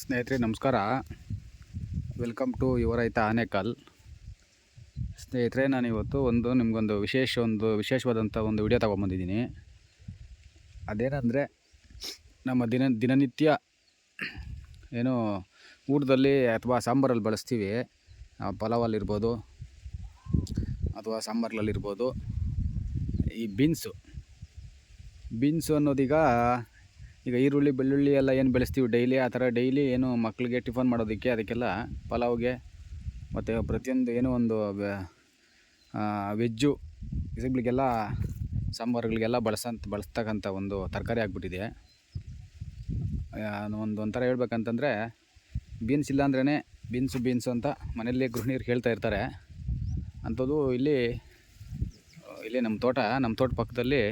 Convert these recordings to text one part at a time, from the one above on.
ಸ್ನೇಹಿತರೆ, ನಮಸ್ಕಾರ. Welcome to your ರೈತ ಆನೇಕಲ್ ಸ್ನೇಹಿತರೆ ನಾನು ಇವತ್ತು ಒಂದು ನಿಮಗೊಂದು ವಿಶೇಷ ಒಂದು ವಿಶೇಷವಾದಂಥ ಒಂದು ವಿಡಿಯೋ ತೊಗೊಂಬಂದಿದ್ದೀನಿ ಅದೇನಂದರೆ, ನಮ್ಮ ದಿನ ದಿನನಿತ್ಯ ಏನು ಊಟದಲ್ಲಿ ಅಥವಾ ಸಾಂಬಾರಲ್ಲಿ ಬಳಸ್ತೀವಿ. ಪಲಾವಲ್ಲಿರ್ಬೋದು ಅಥವಾ ಸಾಂಬಾರ್ಲಲ್ಲಿರ್ಬೋದು ಈ ಬೀನ್ಸು. ಬೀನ್ಸು ಅನ್ನೋದೀಗ ಈಗ ಈರುಳ್ಳಿ, ಬೆಳ್ಳುಳ್ಳಿ ಎಲ್ಲ ಏನು ಬೆಳೆಸ್ತೀವಿ ಡೈಲಿ ಆ ಥರ ಡೈಲಿ ಏನು ಮಕ್ಕಳಿಗೆ ಟಿಫನ್ ಮಾಡೋದಕ್ಕೆ ಅದಕ್ಕೆಲ್ಲ ಪಲಾವ್ಗೆ ಮತ್ತು ಪ್ರತಿಯೊಂದು ಏನೋ ಒಂದು ವೆಜ್ಜು ಇಸಗಳಿಗೆಲ್ಲ ಸಾಂಬಾರುಗಳಿಗೆಲ್ಲ ಬಳಸಂತ, ಬಳಸ್ತಕ್ಕಂಥ ಒಂದು ತರಕಾರಿ ಆಗಿಬಿಟ್ಟಿದೆ. ಒಂದು, ಒಂಥರ ಹೇಳ್ಬೇಕಂತಂದರೆ ಬೀನ್ಸ್ ಇಲ್ಲಾಂದ್ರೇ ಬೀನ್ಸು ಬೀನ್ಸು ಅಂತ ಮನೆಯಲ್ಲಿ ಗೃಹಿಣಿಯರು ಹೇಳ್ತಾ ಇರ್ತಾರೆ. ಅಂಥದ್ದು ಇಲ್ಲಿ ಇಲ್ಲಿ ನಮ್ಮ ತೋಟ ನಮ್ಮ ತೋಟ ಪಕ್ಕದಲ್ಲಿ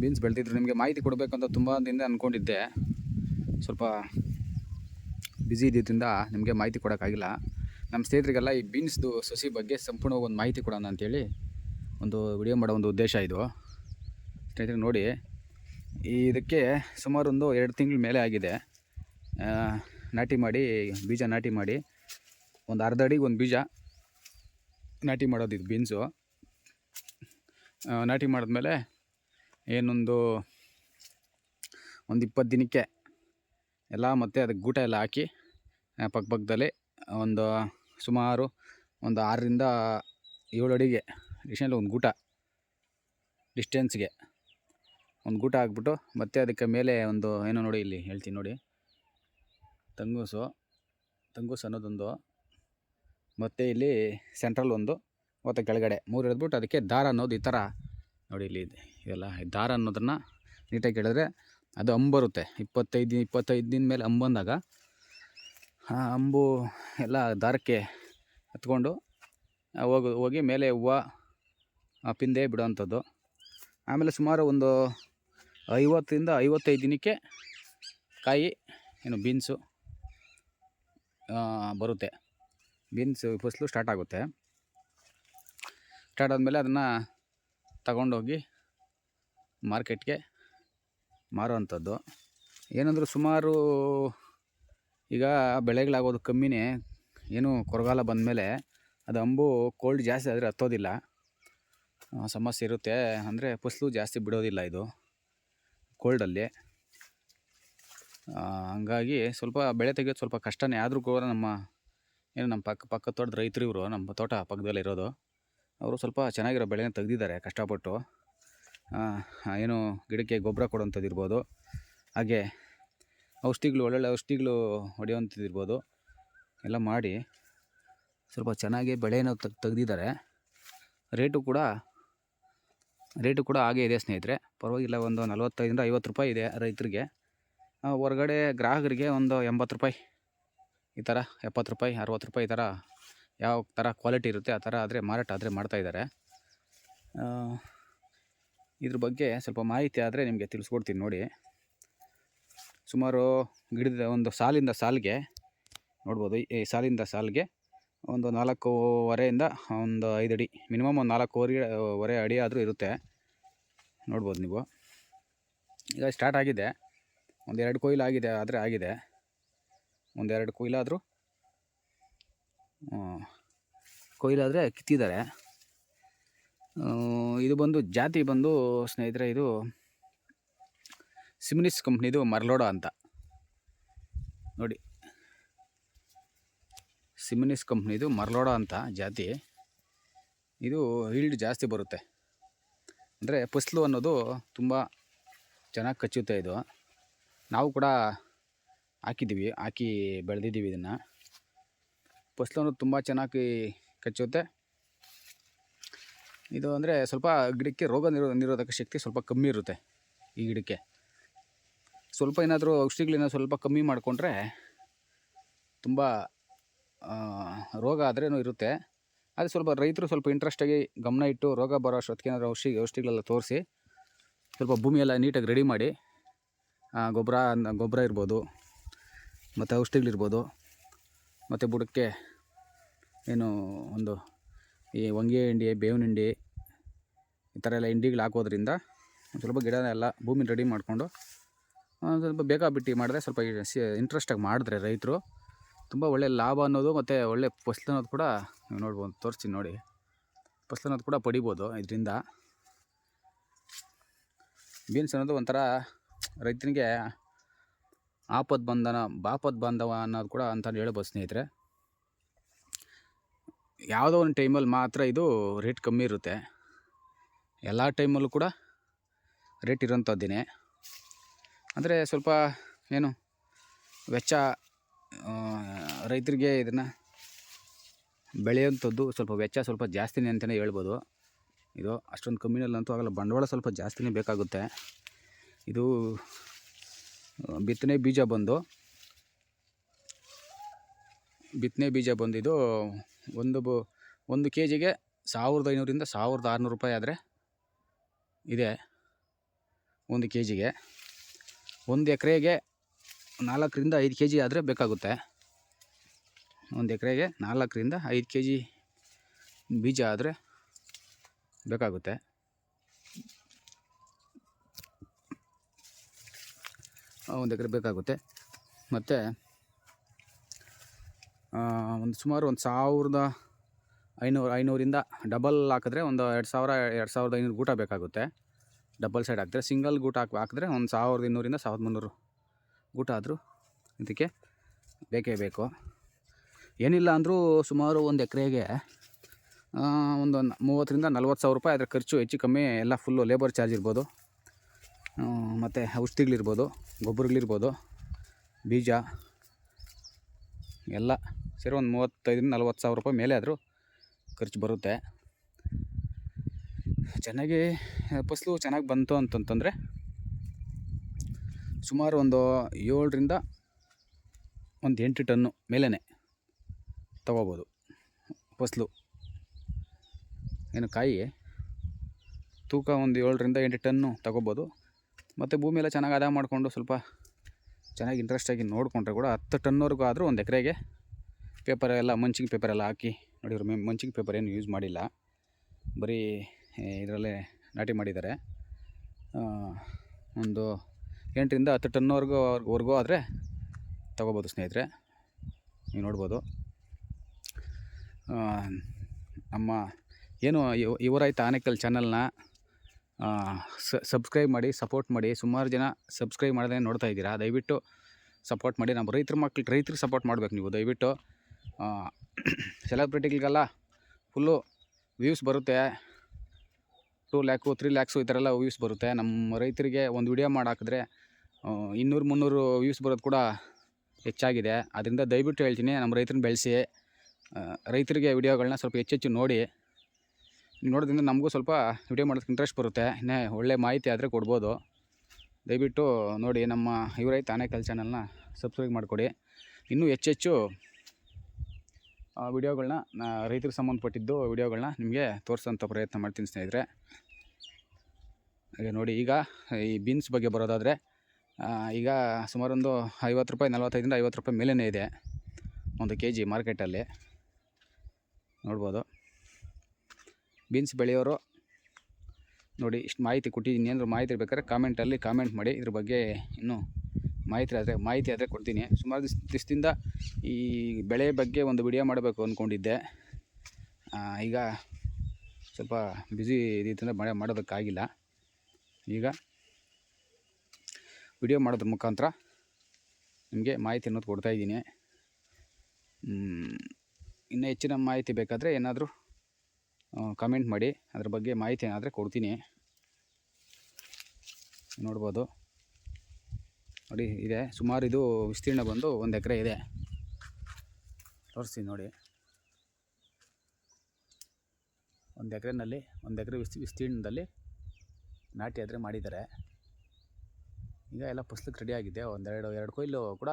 ಬೀನ್ಸ್ ಬೆಳೆದಿದ್ರು. ನಿಮಗೆ ಮಾಹಿತಿ ಕೊಡಬೇಕು ಅಂತ ತುಂಬ ದಿನದಿಂದ ಅಂದ್ಕೊಂಡಿದ್ದೆ ಸ್ವಲ್ಪ ಬ್ಯುಸಿ ಇದ್ದಿದ್ದರಿಂದ ನಿಮಗೆ ಮಾಹಿತಿ ಕೊಡೋಕ್ಕಾಗಿಲ್ಲ. ನಮ್ಮ ಸ್ನೇಹಿತರಿಗೆಲ್ಲ ಈ ಬೀನ್ಸ್ದು ಸಸಿ ಬಗ್ಗೆ ಸಂಪೂರ್ಣವಾಗಿ ಒಂದು ಮಾಹಿತಿ ಕೊಡೋಣ ಅಂತೇಳಿ ಒಂದು ವಿಡಿಯೋ ಮಾಡೋ ಒಂದು ಉದ್ದೇಶ ಇದು. ಸ್ನೇಹಿತರಿಗೆ ನೋಡಿ ಇದಕ್ಕೆ ಸುಮಾರು ಒಂದು ಎರಡು ತಿಂಗಳ ಮೇಲೆ ಆಗಿದೆ. ನಾಟಿ ಮಾಡಿ, ಬೀಜ ನಾಟಿ ಮಾಡಿ, ಒಂದು ಅರ್ಧ ಅಡಿಗೆ ಒಂದು ಬೀಜ ನಾಟಿ ಮಾಡೋದಿದ್ದು ಬೀನ್ಸು. ನಾಟಿ ಮಾಡಿದ್ಮೇಲೆ ಏನೊಂದು ಒಂದು ಇಪ್ಪತ್ತು ದಿನಕ್ಕೆ ಎಲ್ಲ ಮತ್ತು ಅದಕ್ಕೆ ಗೂಟ ಎಲ್ಲ ಹಾಕಿ ಪಕ್ಕಪಕ್ಕದಲ್ಲಿ ಪಕ್ಕ ಪಕ್ಕದಲ್ಲಿ ಒಂದು ಸುಮಾರು ಒಂದು ಆರರಿಂದ ಏಳು ಅಡಿಗೆ ಡಿಶನಲ್ಲಿ ಒಂದು ಗೂಟ ಡಿಸ್ಟೆನ್ಸ್ಗೆ ಒಂದು ಗೂಟ ಹಾಕ್ಬಿಟ್ಟು ಮತ್ತೆ ಅದಕ್ಕೆ ಮೇಲೆ ಒಂದು ಏನೋ ನೋಡಿ ಇಲ್ಲಿ ಹೇಳ್ತೀನಿ ನೋಡಿ. ತಂಗೂಸು ತಂಗೂಸು ಅನ್ನೋದೊಂದು ಮತ್ತು ಇಲ್ಲಿ ಸೆಂಟ್ರಲ್ ಒಂದು ಮತ್ತು ಕೆಳಗಡೆ ಮೂರು ಹಿಡಿದ್ಬಿಟ್ಟು ಅದಕ್ಕೆ ದಾರ ಅನ್ನೋದು ಈ ಥರ ನೋಡಿ ಇಲ್ಲಿ ಇದೆ. ಇದೆಲ್ಲ ದಾರ ಅನ್ನೋದನ್ನು ನೀಟಾಗಿ ಹೇಳಿದ್ರೆ ಅದು ಅಂಬು ಬರುತ್ತೆ. ಇಪ್ಪತ್ತೈದು ಇಪ್ಪತ್ತೈದು ದಿನ ಮೇಲೆ ಅಂಬು ಬಂದಾಗ ಆ ಅಂಬು ಎಲ್ಲ ದಾರಕ್ಕೆ ಹತ್ಕೊಂಡು ಹೋಗಿ ಹೋಗು ಮೇಲೆ ಹೂವು ಪಿಂದೆ ಬಿಡೋವಂಥದ್ದು. ಆಮೇಲೆ ಸುಮಾರು ಒಂದು ಐವತ್ತರಿಂದ ಐವತ್ತೈದು ದಿನಕ್ಕೆ ಕಾಯಿ, ಏನು ಬೀನ್ಸು ಬರುತ್ತೆ. ಬೀನ್ಸ್ ಫಸಲು ಸ್ಟಾರ್ಟ್ ಆಗುತ್ತೆ. ಸ್ಟಾರ್ಟ್ ಆದಮೇಲೆ ಅದನ್ನು ತಗೊಂಡೋಗಿ ಮಾರ್ಕೆಟ್ಗೆ ಮಾರುವಂಥದ್ದು. ಏನಂದ್ರೆ ಸುಮಾರು ಈಗ ಬೆಳೆಗಳಾಗೋದು ಕಮ್ಮಿನೇ, ಏನು ಕೊರಗಾಲ ಬಂದಮೇಲೆ ಅದು ಅಂಬು ಕೋಲ್ಡ್ ಜಾಸ್ತಿ ಆದರೆ ಹತ್ತೋದಿಲ್ಲ. ಸಮಸ್ಯೆ ಇರುತ್ತೆ, ಅಂದರೆ ಫಸಲು ಜಾಸ್ತಿ ಬಿಡೋದಿಲ್ಲ ಇದು ಕೋಲ್ಡಲ್ಲಿ. ಹಂಗಾಗಿ ಸ್ವಲ್ಪ ಬೆಳೆ ತೆಗೆಯೋದು ಸ್ವಲ್ಪ ಕಷ್ಟನೇ. ಆದರೂ ಕೂಡ ನಮ್ಮ, ಏನು ನಮ್ಮ ಪಕ್ಕ, ಪಕ್ಕದ ತೋಟದ ರೈತರು ಇವರು, ನಮ್ಮ ತೋಟ ಪಕ್ಕದಲ್ಲೇ ಇರೋದು. ಅವರು ಸ್ವಲ್ಪ ಚೆನ್ನಾಗಿರೋ ಬೆಳೆನ ತೆಗೆದಿದ್ದಾರೆ ಕಷ್ಟಪಟ್ಟು. ಏನು ಗಿಡಕ್ಕೆ ಗೊಬ್ಬರ ಕೊಡುವಂಥದ್ದು ಇರ್ಬೋದು. ಹಾಗೆ ಔಷಧಿಗಳು, ಒಳ್ಳೊಳ್ಳೆ ಔಷಧಿಗಳು ಹೊಡೆಯುವಂಥದ್ದು ಇರ್ಬೋದು. ಎಲ್ಲ ಮಾಡಿ ಸ್ವಲ್ಪ ಚೆನ್ನಾಗಿ ಬೆಳೆಯನ್ನು ತೆಗ್, ತೆಗೆದಿದ್ದಾರೆ. ರೇಟು ಕೂಡ ರೇಟು ಕೂಡ ಹಾಗೆ ಇದೆ ಸ್ನೇಹಿತರೆ. ಪರವಾಗಿಲ್ಲ, ಒಂದು ನಲ್ವತ್ತೈದರಿಂದ ಐವತ್ತು ರೂಪಾಯಿ ಇದೆ ರೈತರಿಗೆ. ಹೊರಗಡೆ ಗ್ರಾಹಕರಿಗೆ ಒಂದು ಎಂಬತ್ತು ರೂಪಾಯಿ ಈ ಥರ, ಎಪ್ಪತ್ತು ರೂಪಾಯಿ, ಅರವತ್ತು ರೂಪಾಯಿ ಈ ಥರ ಯಾವ ಥರ ಕ್ವಾಲಿಟಿ ಇರುತ್ತೆ, ಆ ಥರ ಆದರೆ ಮಾರಾಟ ಆದರೆ ಮಾಡ್ತಾಯಿದ್ದಾರೆ ಇದ್ರ. ಬಗ್ಗೆ ಸ್ವಲ್ಪ ಮಾಹಿತಿ ಆದರೆ ನಿಮಗೆ ತಿಳಿಸ್ಕೊಡ್ತೀನಿ ನೋಡಿ. ಸುಮಾರು ಗಿಡದ ಒಂದು ಸಾಲಿಂದ ಸಾಲಿಗೆ, ನೋಡ್ಬೋದು, ಈ ಸಾಲಿಂದ ಸಾಲಿಗೆ ಒಂದು ನಾಲ್ಕೂವರೆಯಿಂದ ಒಂದು ಐದು ಅಡಿ ಮಿನಿಮಮ್ ಒಂದು ನಾಲ್ಕೂವರೆ, ವರೆ ಅಡಿ ಆದರೂ ಇರುತ್ತೆ. ನೋಡ್ಬೋದು ನೀವು. ಈಗ ಸ್ಟಾರ್ಟ್ ಆಗಿದೆ. ಒಂದೆರಡು ಕೊಯ್ಲು ಆಗಿದೆ, ಆದರೆ ಆಗಿದೆ. ಒಂದೆರಡು ಕೊಯ್ಲಾದರೂ ಕೊಯ್ಲಾದರೆ ಕಿತ್ತಿದ್ದಾರೆ. ಇದು ಬಂದು ಜಾತಿ ಬಂದು ಸ್ನೇಹಿತರೆ, ಇದು ಸಿಮಿನಿಸ್ ಕಂಪ್ನಿದು ಮರ್ಲೋಡ ಅಂತ. ನೋಡಿ. ಸಿಮಿನಿಸ್ ಕಂಪ್ನಿದು ಮರ್ಲೋಡ ಅಂತ ಜಾತಿ. ಇದು ಹೀಲ್ಡ್ ಜಾಸ್ತಿ ಬರುತ್ತೆ. ಅಂದರೆ ಫಸ್ಲು ಅನ್ನೋದು ತುಂಬ ಚೆನ್ನಾಗಿ ಕಚ್ಚುತ್ತೆ ಇದು. ನಾವು ಕೂಡ ಹಾಕಿದ್ದೀವಿ, ಹಾಕಿ ಬೆಳೆದಿದ್ದೀವಿ ಇದನ್ನು. ಫಸಲು ತುಂಬ ಚೆನ್ನಾಗಿ ಕಚ್ಚುತ್ತೆ. ಇದು ಅಂದರೆ ಸ್ವಲ್ಪ ಗಿಡಕ್ಕೆ ರೋಗ ನಿರೋ ನಿರೋಧಕ ಶಕ್ತಿ ಸ್ವಲ್ಪ ಕಮ್ಮಿ ಇರುತ್ತೆ ಈ ಗಿಡಕ್ಕೆ. ಸ್ವಲ್ಪ ಏನಾದರೂ ಔಷಧಿಗಳನ್ನ ಸ್ವಲ್ಪ ಕಮ್ಮಿ ಮಾಡಿಕೊಂಡ್ರೆ ತುಂಬ ರೋಗ ಆದ್ರೂ ಇರುತ್ತೆ. ಅದು ಸ್ವಲ್ಪ ರೈತರು ಸ್ವಲ್ಪ ಇಂಟ್ರೆಸ್ಟಾಗಿ ಗಮನ ಇಟ್ಟು ರೋಗ ಬರೋ ಅಷ್ಟೊತ್ತಿಗೆ ಏನಾದರೂ ಔಷಧಿ, ಔಷಧಿಗಳೆಲ್ಲ ತೋರಿಸಿ ಸ್ವಲ್ಪ ಭೂಮಿಯೆಲ್ಲ ನೀಟಾಗಿ ರೆಡಿ ಮಾಡಿ ಗೊಬ್ಬರ ಗೊಬ್ಬರ ಇರ್ಬೋದು, ಮತ್ತು ಔಷಧಿಗಳಿರ್ಬೋದು, ಮತ್ತು ಬುಡಕ್ಕೆ ಏನು ಒಂದು ಈ ಹೊಂಗೆ ಹಿಂಡಿ, ಬೇವಿನ ಹಿಂಡಿ, ಈ ಥರ ಎಲ್ಲ ಹಿಂಡಿಗಳು ಹಾಕೋದ್ರಿಂದ ಒಂದು ಸ್ವಲ್ಪ ಗಿಡ ಎಲ್ಲ ಭೂಮಿ ರೆಡಿ ಮಾಡಿಕೊಂಡು, ಒಂದು ಸ್ವಲ್ಪ ಬೇಕಾಬಿಟ್ಟು ಮಾಡಿದ್ರೆ ಸ್ವಲ್ಪ ಇಂಟ್ರೆಸ್ಟಾಗಿ ಮಾಡಿದ್ರೆ ರೈತರು. ತುಂಬ ಒಳ್ಳೆ ಲಾಭ ಅನ್ನೋದು ಮತ್ತು ಒಳ್ಳೆ ಫಸ್ಲು ಅನ್ನೋದು ಕೂಡ ನೀವು ನೋಡ್ಬೋದು ತೋರಿಸ್ತೀನಿ ನೋಡಿ. ಫಸ್ಲು ಅನ್ನೋದು ಕೂಡ ಪಡಿಬೋದು ಇದರಿಂದ. ಬೀನ್ಸ್ ಅನ್ನೋದು ಒಂಥರ ರೈತನಿಗೆ ಆಪದ್ ಬಂಧನ ಬಾಪದ್ ಬಾಂಧವ ಅನ್ನೋದು ಕೂಡ ಅಂತ ಹೇಳ್ಬೋದು ಸ್ನೇಹಿತರೆ. ಯಾವುದೋ ಒಂದು ಟೈಮಲ್ಲಿ ಮಾತ್ರ ಇದು ರೇಟ್ ಕಮ್ಮಿ ಇರುತ್ತೆ. ಎಲ್ಲ ಟೈಮಲ್ಲೂ ಕೂಡ ರೇಟ್ ಇರೋಂಥದ್ದೇ ಅಂದರೆ ಸ್ವಲ್ಪ ಏನು ವೆಚ್ಚ ರೈತರಿಗೆ ಇದನ್ನು ಬೆಳೆಯುವಂಥದ್ದು ಸ್ವಲ್ಪ ವೆಚ್ಚ ಸ್ವಲ್ಪ ಜಾಸ್ತಿನೇ ಅಂತಲೇ ಹೇಳ್ಬೋದು. ಇದು ಅಷ್ಟೊಂದು ಕಮ್ಮಿನಲ್ಲಂತೂ ಆಗಲ್ಲ, ಬಂಡವಾಳ ಸ್ವಲ್ಪ ಜಾಸ್ತಿನೇ ಬೇಕಾಗುತ್ತೆ. ಇದು, ಬಿತ್ತನೆ ಬೀಜ ಬಂದು, ಬಿತ್ತನೆ ಬೀಜ ಬಂದಿದ್ದು ಒಂದು ಬು, ಒಂದು ಕೆ ಜಿಗೆ ಸಾವಿರದ ಐನೂರಿಂದ ಸಾವಿರದ ಆರುನೂರು ರೂಪಾಯಿ ಆದರೆ ಇದೆ. ಒಂದು ಕೆ ಜಿಗೆ ಒಂದು ಎಕರೆಗೆ ನಾಲ್ಕರಿಂದ ಐದು ಕೆ ಜಿ ಆದರೆ ಬೇಕಾಗುತ್ತೆ. ಒಂದು ಎಕರೆಗೆ ನಾಲ್ಕರಿಂದ ಐದು ಕೆ ಜಿ ಬೀಜ ಆದರೆ ಬೇಕಾಗುತ್ತೆ. ಒಂದು ಎಕರೆ ಬೇಕಾಗುತ್ತೆ. ಮತ್ತು ಒಂದು ಸುಮಾರು ಒಂದು ಸಾವಿರದ ಐನೂರು, ಐನೂರಿಂದ ಡಬಲ್ ಹಾಕಿದ್ರೆ ಒಂದು ಎರಡು ಸಾವಿರ, ಎರಡು ಸಾವಿರದ ಐನೂರು ಗೂಟ ಬೇಕಾಗುತ್ತೆ. ಡಬಲ್ ಸೈಡ್ ಹಾಕಿದ್ರೆ, ಸಿಂಗಲ್ ಗೂಟ ಹಾಕಿ, ಹಾಕಿದ್ರೆ ಒಂದು ಸಾವಿರದ ಇನ್ನೂರಿಂದ ಸಾವಿರದ ಮುನ್ನೂರು ಗೂಟ ಆದರೂ ಇದಕ್ಕೆ ಬೇಕೇ ಬೇಕು. ಏನಿಲ್ಲ ಅಂದರೂ ಸುಮಾರು ಒಂದು ಎಕರೆಗೆ ಒಂದು ಮೂವತ್ತರಿಂದ ನಲ್ವತ್ತು ಸಾವಿರ ರೂಪಾಯಿ ಅದರ ಖರ್ಚು ಹೆಚ್ಚು ಕಮ್ಮಿ ಎಲ್ಲ ಫುಲ್ಲು ಲೇಬರ್ ಚಾರ್ಜ್ ಇರ್ಬೋದು. ಮತ್ತು ಔಷಧಿಗಳಿರ್ಬೋದು, ಗೊಬ್ಬರಗಳಿರ್ಬೋದು, ಬೀಜ. ಎಲ್ಲ ಸೇರಿ ಒಂದು ಮೂವತ್ತೈದರಿಂದ ನಲ್ವತ್ತು ಸಾವಿರ ರೂಪಾಯಿ ಮೇಲೆ ಆದರೂ ಖರ್ಚು ಬರುತ್ತೆ. ಚೆನ್ನಾಗಿ, ಫಸ್ಲು ಚೆನ್ನಾಗಿ ಬಂತು ಅಂತಂತಂದರೆ ಸುಮಾರು ಒಂದು ಏಳರಿಂದ ಒಂದು ಎಂಟು ಟನ್ನು ಮೇಲೇ ತಗೋಬೋದು ಫಸಲು. ಏನು ಕಾಯಿ, ತೂಕ ಒಂದು ಏಳರಿಂದ ಎಂಟು ಟನ್ನು ತಗೋಬೋದು. ಮತ್ತು ಭೂಮಿ ಎಲ್ಲ ಚೆನ್ನಾಗಿ ಅದ ಮಾಡಿಕೊಂಡು ಸ್ವಲ್ಪ ಚೆನ್ನಾಗಿ ಇಂಟ್ರೆಸ್ಟಾಗಿ ನೋಡಿಕೊಂಡ್ರೆ ಕೂಡ ಹತ್ತು ಟನ್ವರೆಗೂ ಆದರೂ ಒಂದು ಎಕರೆಗೆ ಪೇಪರ್ ಎಲ್ಲ ಮಂಚಿಂಗ್ ಪೇಪರ್ ಎಲ್ಲ ಹಾಕಿ ನೋಡಿ ಮಂಚಿಂಗ್ ಪೇಪರ್ ಏನು ಯೂಸ್ ಮಾಡಿಲ್ಲ. ಬರೀ ಇದರಲ್ಲೇ ನಾಟಿ ಮಾಡಿದ್ದಾರೆ. ಒಂದು ಎಂಟರಿಂದ ಹತ್ತು ಟನ್ವರೆಗೂ ವರ್ಗೂ ಆದರೆ ತೊಗೋಬೋದು ಸ್ನೇಹಿತರೆ. ನೀವು ನೋಡ್ಬೋದು. ನಮ್ಮ, ಏನು, ಇವ- ಇವರಾಯ್ತು ಆನೆಕಲ್ ಚಾನಲ್ನ ಸಬ್ಸ್ಕ್ರೈಬ್ ಮಾಡಿ ಸಪೋರ್ಟ್ ಮಾಡಿ, ಸುಮಾರು ಜನ ಸಬ್ಸ್ಕ್ರೈಬ್ ಮಾಡದೇ ನೋಡ್ತಾ ಇದ್ದೀರಾ? ದಯವಿಟ್ಟು ಸಪೋರ್ಟ್ ಮಾಡಿ. ನಮ್ಮ ರೈತರ ಮಕ್ಳು, ರೈತರಿಗೆ ಸಪೋರ್ಟ್ ಮಾಡಬೇಕು ನೀವು. ದಯವಿಟ್ಟು ಸೆಲೆಬ್ರಿಟಿಗಳಿಗೆಲ್ಲ ಫುಲ್ಲು ವ್ಯೂಸ್ ಬರುತ್ತೆ. ಟೂ ಲ್ಯಾಕು ತ್ರೀ ಲ್ಯಾಕ್ಸು ಈ ಥರ ಎಲ್ಲ ವ್ಯೂಸ್ ಬರುತ್ತೆ. ನಮ್ಮ ರೈತರಿಗೆ ಒಂದು ವಿಡಿಯೋ ಮಾಡಿ ಹಾಕಿದ್ರೆ ಇನ್ನೂರು, ಮುನ್ನೂರು ವ್ಯೂಸ್ ಬರೋದು ಕೂಡ ಹೆಚ್ಚಾಗಿದೆ. ಅದರಿಂದ ದಯವಿಟ್ಟು ಹೇಳ್ತೀನಿ, ನಮ್ಮ ರೈತರನ್ನ ಬೆಳೆಸಿ ರೈತರಿಗೆ ವಿಡಿಯೋಗಳನ್ನ ಸ್ವಲ್ಪ ಹೆಚ್ಚೆಚ್ಚು ನೋಡಿ. ನೋಡೋದ್ರಿಂದ ನಮಗೂ ಸ್ವಲ್ಪ ವಿಡಿಯೋ ಮಾಡೋದಕ್ಕೆ ಇಂಟ್ರೆಸ್ಟ್ ಬರುತ್ತೆ. ಇನ್ನೇ ಒಳ್ಳೆ ಮಾಹಿತಿ ಆದರೆ ಕೊಡ್ಬೋದು. ದಯವಿಟ್ಟು ನೋಡಿ ನಮ್ಮ ಇವರೈ ತಾನೇಕಲ್ ಚಾನಲ್ನ ಸಬ್ಸ್ಕ್ರೈಬ್ ಮಾಡಿಕೊಡಿ. ಇನ್ನೂ ಹೆಚ್ಚೆಚ್ಚು ವಿಡಿಯೋಗಳನ್ನ ರೈತರಿಗೆ ಸಂಬಂಧಪಟ್ಟಿದ್ದು ವಿಡಿಯೋಗಳನ್ನ ನಿಮಗೆ ತೋರಿಸೋಂಥ ಪ್ರಯತ್ನ ಮಾಡ್ತೀನಿ ಸ್ನೇಹಿತರೆ. ಹಾಗೆ ನೋಡಿ, ಈಗ ಈ ಬೀನ್ಸ್ ಬಗ್ಗೆ ಬರೋದಾದರೆ ಈಗ ಸುಮಾರೊಂದು ಐವತ್ತು ರೂಪಾಯಿ, ನಲ್ವತ್ತೈದರಿಂದ ಐವತ್ತು ರೂಪಾಯಿ ಮೇಲೇ ಇದೆ. ಒಂದು ಕೆ ಜಿ ಮಾರ್ಕೆಟಲ್ಲಿ ನೋಡ್ಬೋದು. ಬೀನ್ಸ್ ಬೆಳೆಯೋರು. ನೋಡಿ, ಇಷ್ಟು ಮಾಹಿತಿ ಕೊಟ್ಟಿದ್ದೀನಿ. ಏನಾದ್ರು ಮಾಹಿತಿ ಬೇಕಾದ್ರೆ ಕಾಮೆಂಟಲ್ಲಿ ಕಾಮೆಂಟ್ ಮಾಡಿ. ಇದ್ರ ಬಗ್ಗೆ ಇನ್ನೂ ಮಾಹಿತಿ ಆದರೆ ಮಾಹಿತಿ ಆದರೆ ಕೊಡ್ತೀನಿ. ಸುಮಾರು ದಿಸ್ ದಿವಸದಿಂದ ಈ ಬೆಳೆ ಬಗ್ಗೆ ಒಂದು ವಿಡಿಯೋ ಮಾಡಬೇಕು ಅಂದ್ಕೊಂಡಿದ್ದೆ ಈಗ ಸ್ವಲ್ಪ ಬ್ಯುಸಿ ಇದ್ದಿದ್ದರಿಂದ ಮಳೆ ಮಾಡೋದಕ್ಕಾಗಿಲ್ಲ. ಈಗ ವಿಡಿಯೋ ಮಾಡೋದ್ರ ಮುಖಾಂತರ ನಿಮಗೆ ಮಾಹಿತಿ ಅನ್ನೋದು ಕೊಡ್ತಾಯಿದ್ದೀನಿ ಇನ್ನೂ ಹೆಚ್ಚಿನ ಮಾಹಿತಿ ಬೇಕಾದರೆ ಏನಾದರೂ ಕಮೆಂಟ್ ಮಾಡಿ. ಅದ್ರ ಬಗ್ಗೆ ಮಾಹಿತಿ ಏನಾದರೆ ಕೊಡ್ತೀನಿ. ನೋಡ್ಬೋದು. ನೋಡಿ, ಇದೆ. ಸುಮಾರು ಇದು ವಿಸ್ತೀರ್ಣ ಬಂದು ಒಂದು ಎಕರೆ ಇದೆ. ತೋರಿಸ್ತೀನಿ ನೋಡಿ. ಒಂದು ಎಕರೆನಲ್ಲಿ, ಒಂದು ಎಕರೆ ವಿಸ್ತಿ, ವಿಸ್ತೀರ್ಣದಲ್ಲಿ ನಾಟಿ ಆದರೆ ಮಾಡಿದ್ದಾರೆ. ಈಗ ಎಲ್ಲ ಫಸ್ಲಿಗೆ ರೆಡಿ ಆಗಿದೆ. ಒಂದೆರಡು, ಎರಡು ಕೊಯ್ಲು ಕೂಡ,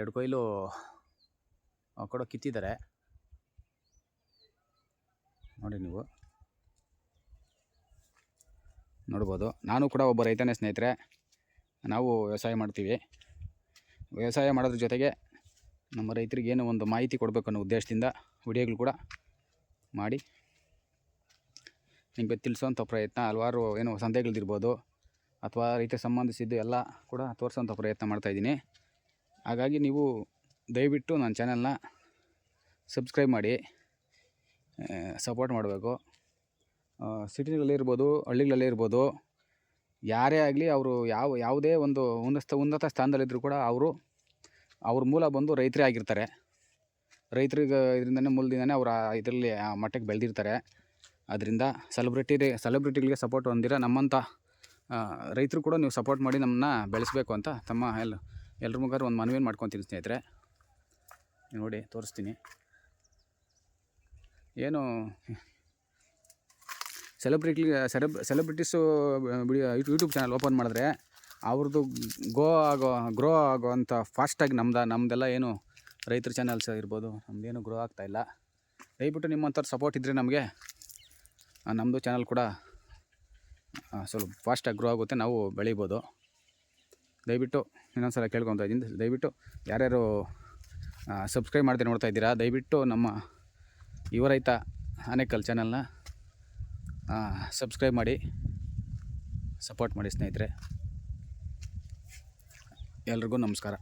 ಎರಡು ಕೊಯ್ಲು ಕೂಡ ಕಿತ್ತಿದ್ದಾರೆ. ನೋಡಿ ನೀವು. ನೋಡ್ಬೋದು. ನಾನು ಕೂಡ ಒಬ್ಬ ರೈತನೇ ಸ್ನೇಹಿತರೆ. ನಾವು ವ್ಯವಸಾಯ ಮಾಡ್ತೀವಿ. ವ್ಯವಸಾಯ ಮಾಡೋದ್ರ ಜೊತೆಗೆ ನಮ್ಮ ರೈತರಿಗೆ ಏನೋ ಒಂದು ಮಾಹಿತಿ ಕೊಡಬೇಕು ಅನ್ನೋ ಉದ್ದೇಶದಿಂದ ವಿಡಿಯೋಗಳು ಕೂಡ ಮಾಡಿ. ನಿಮಗೆ ತಿಳಿಸೋಂಥ ಪ್ರಯತ್ನ, ಹಲವಾರು ಏನು ಸಂದೇಹಗಳಿರ್ಬೋದು ಅಥವಾ ರೈತರಿಗೆ ಸಂಬಂಧಿಸಿದ್ದು ಎಲ್ಲ ಕೂಡ ತೋರಿಸೋಂಥ ಪ್ರಯತ್ನ ಮಾಡ್ತಾಯಿದ್ದೀನಿ ಹಾಗಾಗಿ ನೀವು ದಯವಿಟ್ಟು ನನ್ನ ಚಾನಲ್ನ ಸಬ್ಸ್ಕ್ರೈಬ್ ಮಾಡಿ. ಸಪೋರ್ಟ್ ಮಾಡಬೇಕು. ಸಿಟಿಗಳಲ್ಲಿರ್ಬೋದು ಹಳ್ಳಿಗಳಲ್ಲೇ ಇರ್ಬೋದು, ಯಾರೇ ಆಗಲಿ ಅವರು ಯಾವ, ಯಾವುದೇ ಒಂದು ಉನ್ನತ ಉನ್ನತ ಸ್ಥಾನದಲ್ಲಿದ್ದರೂ ಕೂಡ ಅವರು, ಅವ್ರ ಮೂಲ ಬಂದು ರೈತರೇ ಆಗಿರ್ತಾರೆ. ರೈತರಿಗೆ ಇದರಿಂದನೇ ಮೂಲದಿಂದನೇ ಅವರ ಇದರಲ್ಲಿ ಆ ಮಟ್ಟಕ್ಕೆ ಬೆಳೆದಿರ್ತಾರೆ. ಅದರಿಂದ ಸೆಲೆಬ್ರಿಟಿ ಸೆಲೆಬ್ರಿಟಿಗಳಿಗೆ ಸಪೋರ್ಟ್ ಹೊಂದಿರ ನಮ್ಮಂಥ ರೈತರು ಕೂಡ ನೀವು ಸಪೋರ್ಟ್ ಮಾಡಿ ನಮ್ಮನ್ನ ಬೆಳೆಸಬೇಕು ಅಂತ ತಮ್ಮ ಎಲ್ಲ ಎಲ್ರ ಮುಖಾರು ಒಂದು ಮನವಿಯನ್ನು ಮಾಡ್ಕೊತೀನಿ ಸ್ನೇಹಿತರೆ. ನೋಡಿ, ತೋರಿಸ್ತೀನಿ. ಏನು celebrity celeb celebrities YouTube channel open ಮಾಡಿದ್ರೆ ಅವ್ರದ್ದು ಗೋ ಆಗೋ ಗ್ರೋ ಆಗೋ ಅಂಥ ಫಾಸ್ಟಾಗಿ ನಮ್ದು ನಮ್ಮದೆಲ್ಲ ಏನು ರೈತರ ಚಾನಲ್ಸ್ ಇರ್ಬೋದು ನಮ್ಮದೇನು ಗ್ರೋ ಆಗ್ತಾಯಿಲ್ಲ ದಯವಿಟ್ಟು ನಿಮ್ಮಂಥವ್ರು ಸಪೋರ್ಟ್ ಇದ್ದರೆ ನಮಗೆ ನಮ್ಮದು ಚಾನಲ್ ಕೂಡ ಸ್ವಲ್ಪ ಫಾಸ್ಟಾಗಿ ಗ್ರೋ ಆಗುತ್ತೆ, ನಾವು ಬೆಳಿಬೋದು. ದಯವಿಟ್ಟು ಇನ್ನೊಂದು ಸಲ ಕೇಳ್ಕೊತಾ ಇದ್ದೀನಿ. ದಯವಿಟ್ಟು ಯಾರ್ಯಾರು ಸಬ್ಸ್ಕ್ರೈಬ್ ಮಾಡದೆ ನೋಡ್ತಾ ಇದ್ದೀರಾ, ದಯವಿಟ್ಟು ನಮ್ಮ ಯುವ ರೈತ ಆನೇಕಲ್ ಚಾನಲ್ನ ಸಬ್ಸ್ಕ್ರೈಬ್ ಮಾಡಿ ಸಪೋರ್ಟ್ ಮಾಡಿ ಸ್ನೇಹಿತರೆ. ಎಲ್ರಿಗೂ ನಮಸ್ಕಾರ.